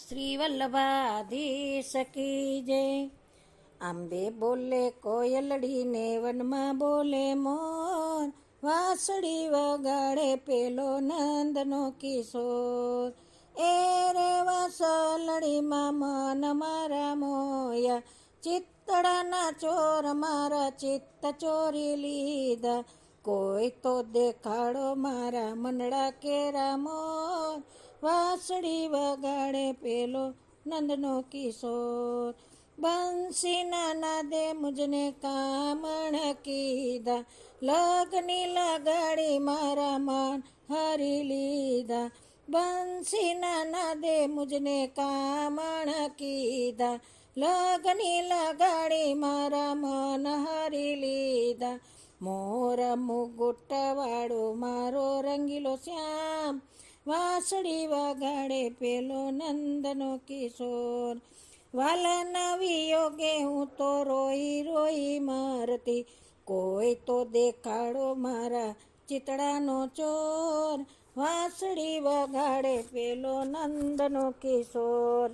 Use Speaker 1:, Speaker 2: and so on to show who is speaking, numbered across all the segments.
Speaker 1: શ્રી વલ્લભાધીશ કી જય. આંબે બોલે કોયલડીને વનમાં બોલે, મોર વાસળી વગાડે પેલો નંદનો કિશોર. એ રે વાસળડીમાં મન મારા મોયા ચિત્તડાના ચોર મારા ચિત્ત ચોરી લીધા. કોઈ તો દેખાડો મારા મનડા કેરા મોર વાસળી વગાડે પેલો નંદનો કિશોર. બંસીના નાદે મુજને કામણ કીધા. લગની લગાડી મારા મન હરી લીધા. બંસીના નાદે મુજને કામણ કીધા. લગની લગાડી મારા મન હરી લીધા. મોર મુગુટ વાળો મારો રંગીલો શ્યામ. વાસળી વગાડે પેલો નંદનો કિશોર. વાલના વિયોગે હું તો રોઈ રોઈ મારતી. કોઈ તો દેખાડો મારા ચિતડાનો ચોર. વાંસળી વગાડે પેલો નંદનો કિશોર.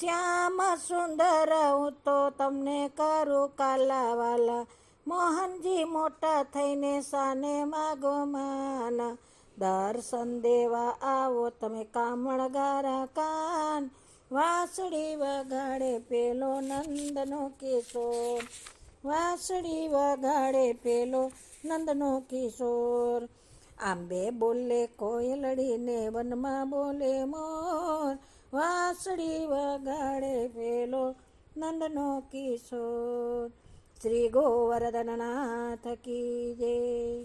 Speaker 1: શ્યામ સુંદર હું તો તમને કરું કાલાવાલા. મોહનજી મોટા થઈને સાને માગો માના. દર્શન દેવા આવો તમે કામણગારા કાન. વાસળી વગાડે પેલો નંદનો કિશોર. વાસળી વગાડે પેલો નંદનો કિશોર. આંબે બોલે કોયલડીને વનમાં બોલે મોર. વાસળી વગાડે પેલો નંદનો કિશોર. શ્રી ગોવર્ધનનાથ કી જય.